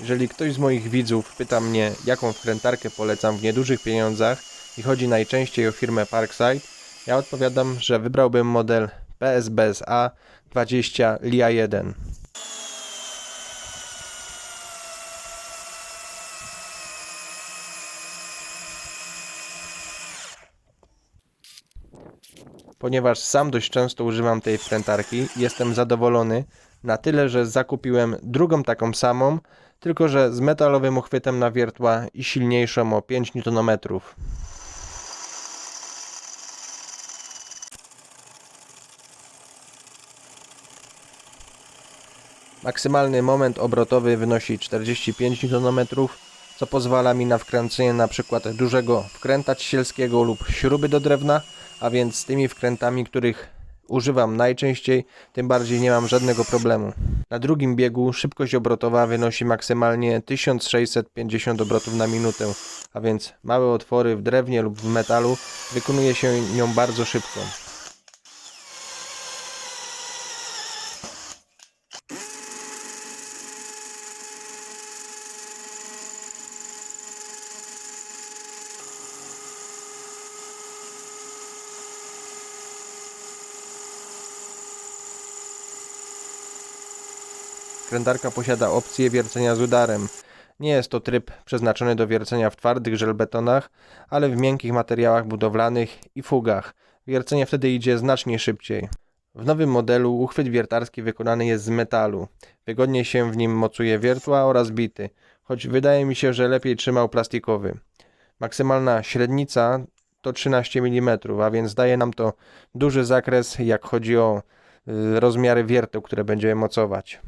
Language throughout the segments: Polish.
Jeżeli ktoś z moich widzów pyta mnie, jaką wkrętarkę polecam w niedużych pieniądzach i chodzi najczęściej o firmę Parkside, ja odpowiadam, że wybrałbym model PSBSA 20 LIA 1. Ponieważ sam dość często używam tej wkrętarki, jestem zadowolony na tyle, że zakupiłem drugą taką samą, tylko że z metalowym uchwytem na wiertła i silniejszą o 5 Nm. Maksymalny moment obrotowy wynosi 45 Nm, co pozwala mi na wkręcenie przykład dużego wkręta ciesielskiego lub śruby do drewna, a więc z tymi wkrętami, których używam najczęściej, tym bardziej nie mam żadnego problemu. Na drugim biegu szybkość obrotowa wynosi maksymalnie 1650 obrotów na minutę, a więc małe otwory w drewnie lub w metalu wykonuje się nią bardzo szybko. Krętarka posiada opcję wiercenia z udarem. Nie jest to tryb przeznaczony do wiercenia w twardych żelbetonach, ale w miękkich materiałach budowlanych i fugach. Wiercenie wtedy idzie znacznie szybciej. W nowym modelu uchwyt wiertarski wykonany jest z metalu. Wygodniej się w nim mocuje wiertła oraz bity, choć wydaje mi się, że lepiej trzymał plastikowy. Maksymalna średnica to 13 mm, a więc daje nam to duży zakres, jak chodzi o y, rozmiary wierteł, które będziemy mocować.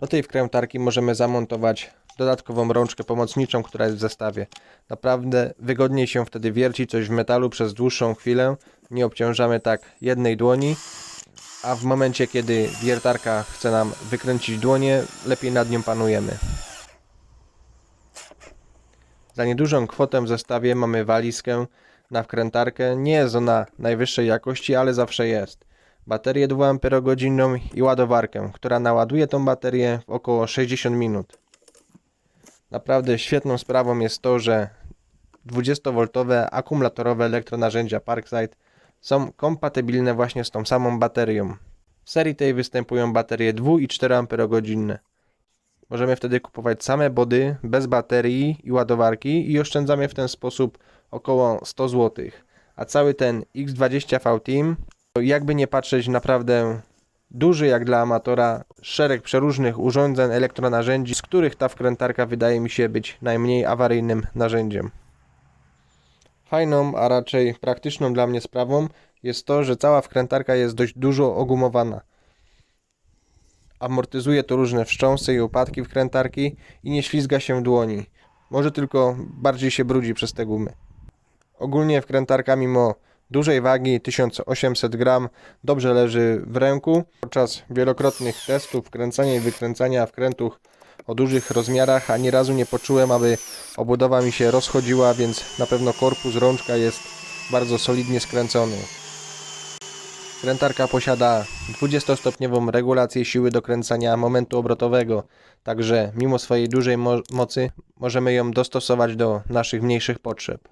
Do tej wkrętarki możemy zamontować dodatkową rączkę pomocniczą, która jest w zestawie. Naprawdę wygodniej się wtedy wierci coś w metalu przez dłuższą chwilę. Nie obciążamy tak jednej dłoni, a w momencie kiedy wiertarka chce nam wykręcić dłonie, lepiej nad nią panujemy. Za niedużą kwotę w zestawie mamy walizkę na wkrętarkę. Nie jest ona najwyższej jakości, ale zawsze jest baterię 2 Ah i ładowarkę, która naładuje tą baterię w około 60 minut. Naprawdę świetną sprawą jest to, że 20V akumulatorowe elektronarzędzia Parkside są kompatybilne właśnie z tą samą baterią. W serii tej występują baterie 2 i 4 Ah. Możemy wtedy kupować same body bez baterii i ładowarki i oszczędzamy w ten sposób około 100 zł. A cały ten X20V Team jakby nie patrzeć, naprawdę duży jak dla amatora szereg przeróżnych urządzeń, elektronarzędzi, z których ta wkrętarka wydaje mi się być najmniej awaryjnym narzędziem. Fajną, a raczej praktyczną dla mnie sprawą jest to, że cała wkrętarka jest dość dużo ogumowana. Amortyzuje to różne wstrząsy i upadki wkrętarki i nie ślizga się w dłoni. Może tylko bardziej się brudzi przez te gumy. Ogólnie wkrętarka mimo dużej wagi 1800 gram dobrze leży w ręku. Podczas wielokrotnych testów wkręcania i wykręcania wkrętów o dużych rozmiarach ani razu nie poczułem, aby obudowa mi się rozchodziła, więc na pewno korpus rączka jest bardzo solidnie skręcony. Wkrętarka posiada 20-stopniową regulację siły dokręcania momentu obrotowego, także mimo swojej dużej mo mocy możemy ją dostosować do naszych mniejszych potrzeb.